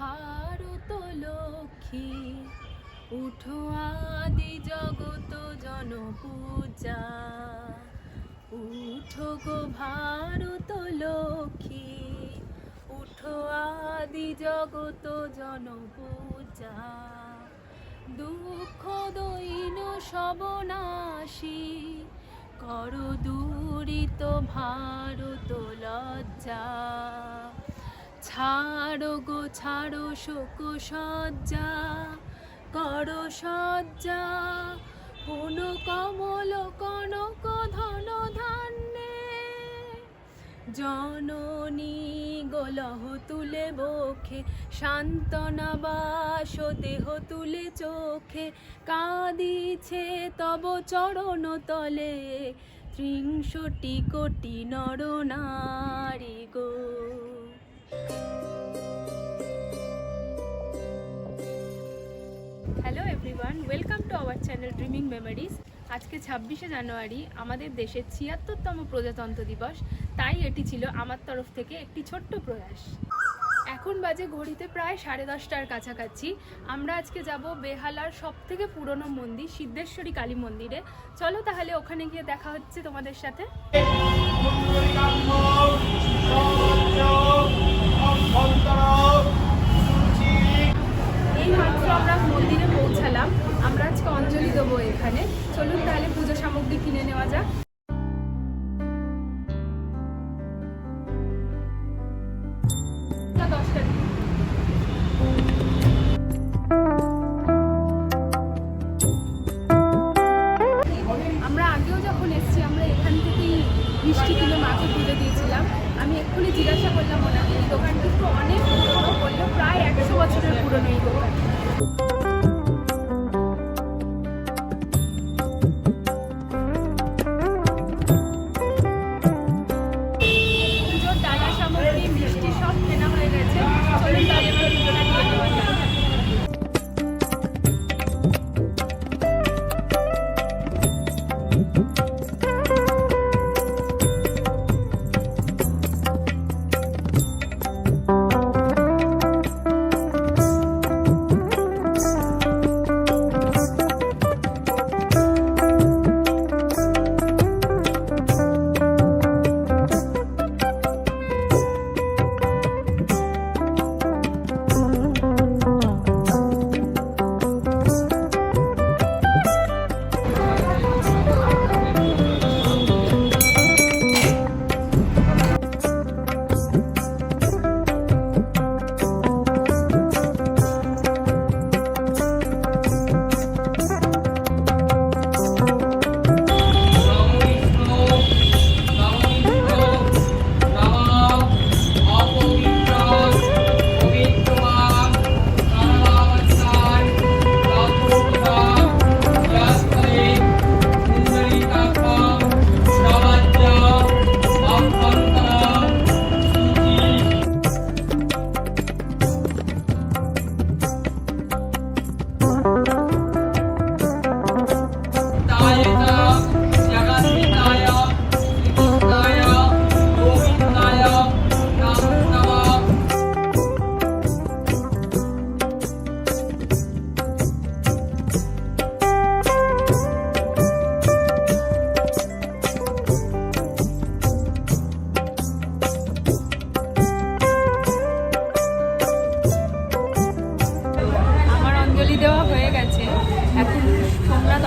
ভারত লক্ষ্মী, উঠো আদি জগত জন পূজা উঠো গো ভারত লক্ষ্মী, উঠো আদি জগত জন পূজা দুঃখ দৈন সবনাশী, কর দূরিত ভারত লজ্জা। ছাড়ো গো, ছাড়ো শোক সজ্জা কর সজ্জা পুন কমল, কনক, ধন, ধান্যে। জননী গোলহ তুলে বখে, সান্ত্বনা বাস দেহ তুলে চোখে। কাঁদিছে তব চরণ তলে, ত্রিংশটি কোটি নর নারী গো। Hello everyone welcome to our channel dreaming memories আজকে ছাব্বিশে জানুয়ারি, আমাদের দেশের ছিয়াত্তরতম প্রজাতন্ত্র দিবস। তাই এটি ছিল আমার তরফ থেকে একটি ছোট্ট প্রয়াস। এখন বাজে ঘড়িতে প্রায় সাড়ে দশটার কাছাকাছি। আমরা আজকে যাব বেহালার সব থেকে পুরনো মন্দির, সিদ্ধেশ্বরী কালী মন্দিরে। চলো তাহলে ওখানে গিয়ে দেখা হচ্ছে তোমাদের সাথে। এই মাত্র আমরা মন্দিরে পৌঁছালাম। আমরা আজকে অঞ্জলি দেবো এখানে। চলুন তাহলে পুজো সামগ্রী কিনে নেওয়া যাক।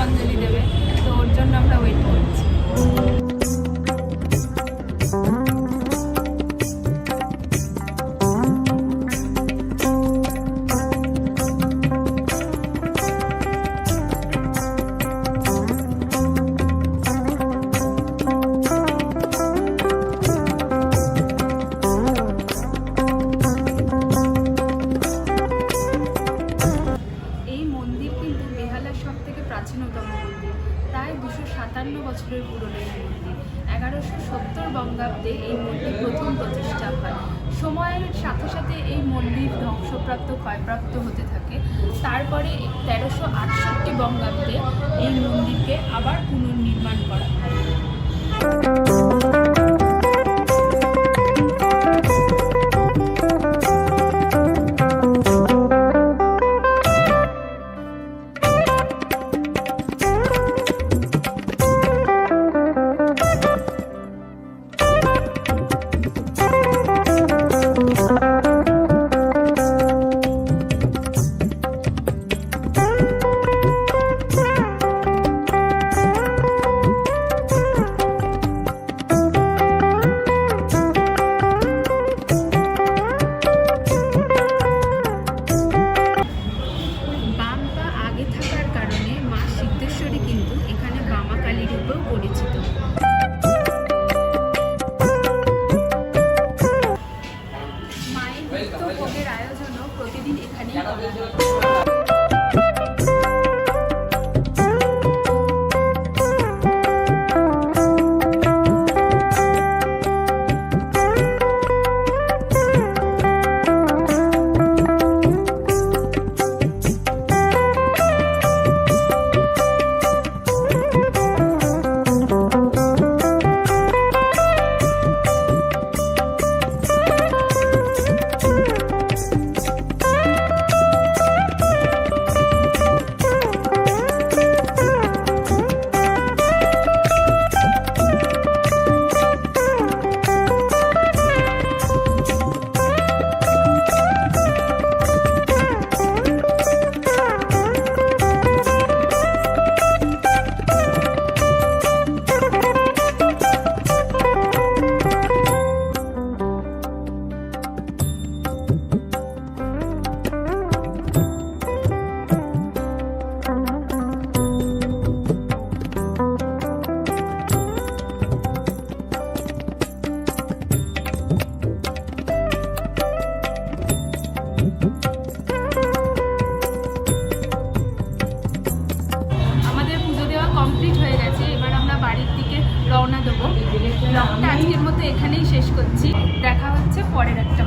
অঞ্জলি দেবে। তো ওর জন্য আমরা ওয়েট করছি। কিন্তু বেহালার সব থেকে প্রাচীনতম মন্দির। প্রায় দুশো সাতান্ন বছরের পুরনো এই মন্দির। এগারোশো সত্তর বঙ্গাব্দে এই মন্দির প্রথম প্রতিষ্ঠা হয়। সময়ের সাথে সাথে এই মন্দির ধ্বংসপ্রাপ্ত, ক্ষয়প্রাপ্ত হতে থাকে। তারপরে তেরোশো আটষট্টি বঙ্গাব্দে এই মন্দিরকে আবার পুনর্নির্মাণ করা হয়। প্রতিদিন এখানেই বাড়ির দিকে রওনা দেবো। ব্লগটা আজকের মতো এখানেই শেষ করছি। দেখা হচ্ছে পরের একটা